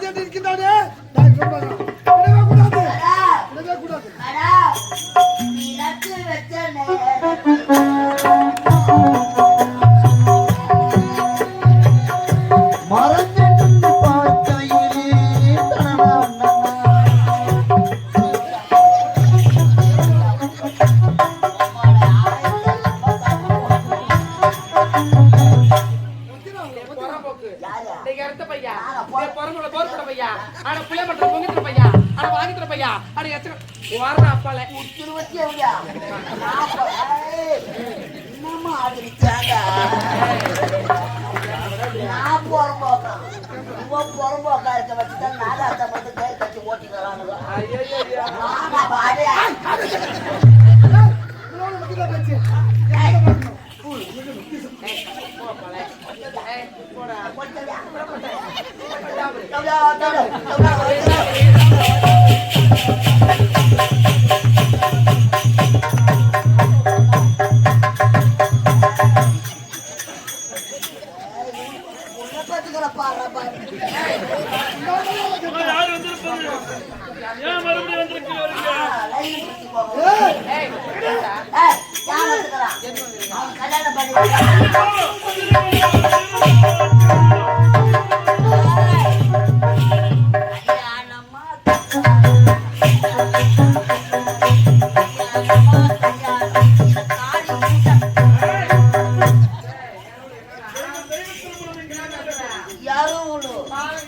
que வரமுள்ள போர் போட பையா? ஆனா புள்ள மட்டும் பொங்கிட்டு பையா? ஆனா வாங்கிட்டு பையா? ஆனா எத்தனை வர்ற அப்பால இருபத்தி ஐயா என்னமா ஆதரிச்சாங்க நான் போறம்போக்கா உன் புறம்போக்கா இருக்க வச்சுதான் நாலு அத்தை கல்யாணம் பண்ணி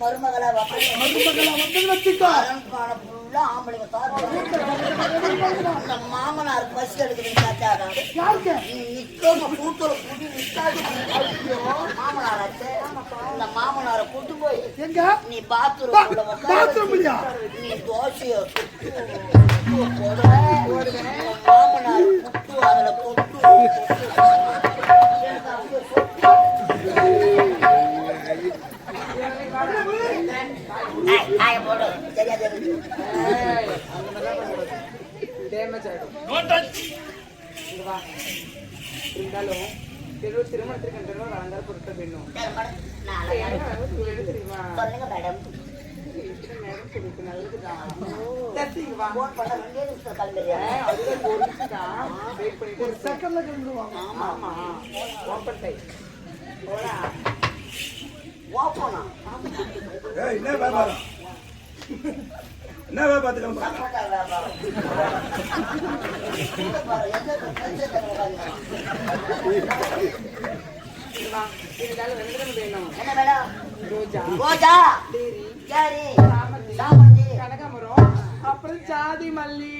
மருமகளா மருமகளா வந்து வச்சுக்கோ. அரண்கான ஃபுல்லா ஆம்பளைங்க தாரா மாமனார் பஸ் எடுக்குது தாத்தாரா நிக்கோங்க கூட்டுற கூட்டி நிக்காது மாமனார் இந்த மாமனார கூட்டு போய் நீ பாத்ரூம் பாத்ரூம் நீ தோசையோ டேமேஜ் ஆயிடும். இருந்தாலும் தெருவு திருமணத்திற்கு என்று அலங்கார பொருட்கள் வேணும். தெரியுமா சொல்லுங்க மேடம். ஒரு செகண்ட்ல ஆமா. ஓப்பன்? டைம் போடா என்ன என்னவா பார்த்துக்கலாம் அப்புறம் ஜாதி மல்லி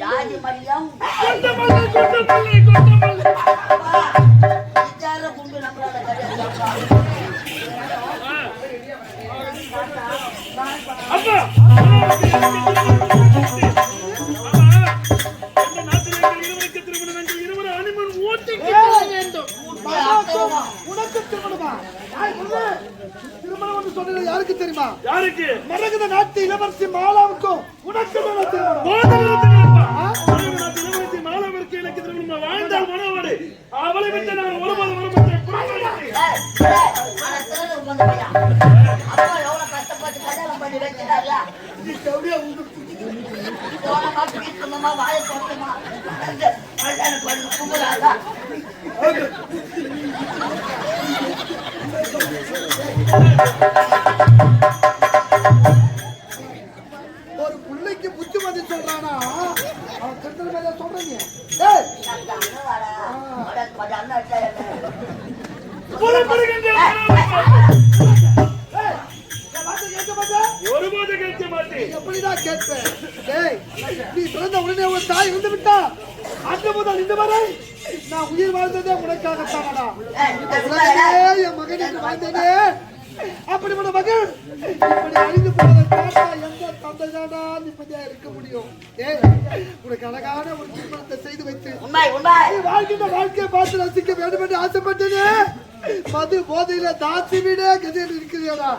ஜாதி மல்லியம். குண்டு நம்மளால அண்ணா திறந்தமா வாய திறந்தமா ஒரு பிள்ளைக்கு புத்திமதி சொல்றானா? அவன் திருத்தல் மேல சொல்றீங்க? எப்படிதான் கேட்பேன் நீ பிறந்த உடனே ஒரு தாய் வந்து விட்டா? அந்த முதல் இந்த வரை நான் உயிர் வாழ்ந்ததே உனக்காக தானடா என் மகன் என்று அப்படி அப்படிப்பட்ட மகன் இப்படி அழிந்து போனதை கேட்டா எந்த தந்தைதானா நிம்மதியா இருக்க முடியும்? உனக்கு அழகான ஒரு திருமணத்தை செய்து வைத்து வாழ்க்கின்ற வாழ்க்கையை பார்த்து ரசிக்க வேண்டும் என்று ஆசைப்பட்டேனே. மது போதையில தாசி வீடே கதையில் இருக்கிறியாடா.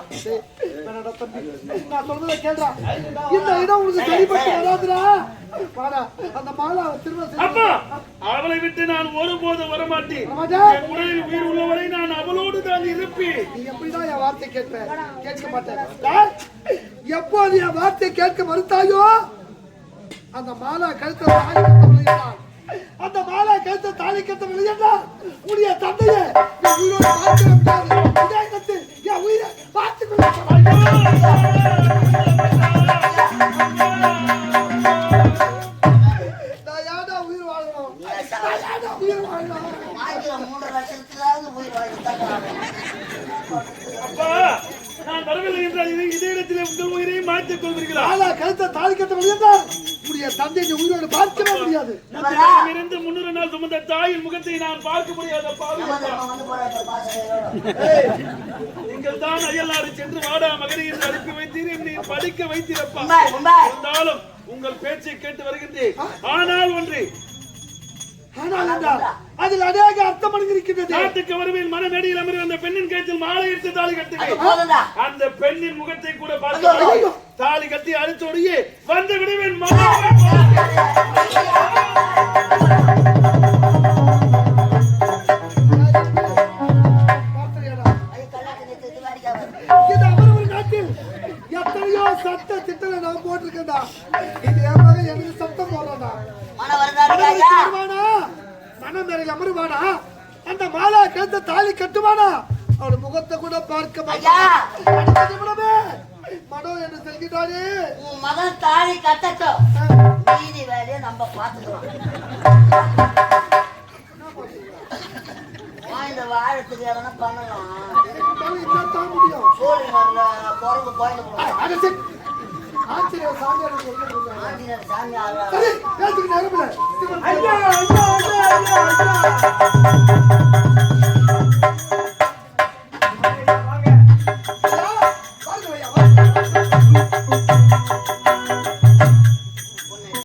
நான் சொல்றதை கேளுடா. இந்த இடம் உனக்கு சரிப்பட்டு வராதுடா. வாடா அந்த மாலா திரும்ப அப்பா அவளை விட்டு நான் ஒருபோதும் வரமாட்டேன்? என் உடலில் உயிர் உள்ளவரை நான் அவளோடு தான் இருப்பேன். நீ எப்படிதான் என் வார்த்தை கேட்ப? கேட்க மாட்டேன். எப்போது என் வார்த்தை கேட்க மறுத்தாயோ அந்த மாலா கழுத்தை கேட்ட தாலி கட்ட விளையாடான் உடைய தந்தையை நீ உயிரோடு பார்க்க முடியாது. என் உயிரை பார்த்து தந்தையை உயிரோடு பார்க்கவே முடியாது. இருந்து முன்னூறு நாள் சுமந்த தாயின் முகத்தை நான் பார்க்க முடியாத நீங்கள் தான் அயல்நாடு சென்று வாடா மகனை அனுப்பி வைத்தீர் என்னை படிக்க வைத்தீரப்பா. இருந்தாலும் உங்கள் பேச்சை கேட்டு வருகின்றேன். ஆனால் ஒன்று ஆனால் அதில் அநேக அர்த்தம் அடங்கியிருக்கின்றது நாட்டுக்கு வருவேன் மனமேடையில் அமர்வு அந்த பெண்ணின் கழுத்தில் மாலை எடுத்து தாலி கட்டுவேன். அந்த பெண்ணின் முகத்தை கூட பார்த்து தாலி கட்டி அழுத்தோடையே வந்து விடுவேன் எத்தனையோ சட்ட திட்டங்களை நான் போட்டிருக்கேன்டா இது மகன் எனக்கு சத்தம் போடுறா மன வருதா ஐயா வருவானா மனம் மேல அமருவானா? அந்த மாலா கேட்ட தாலி கட்டுவானா? அவன் முகத்தை கூட பார்க்க! மாட்டான்? மனோ என்று செல்கிறானே உன் மகன் தாலி கட்டட்டும் மீதி வேலையை நம்ம பார்த்துக்கலாம். வா, இந்த வாழத்துக்கு எதனா பண்ணலாம். அட சரி. ஆச்சரியம் சாமி இல்லை. ஐயா, ஐயா, ஐயா, ஐயா, ஐயா.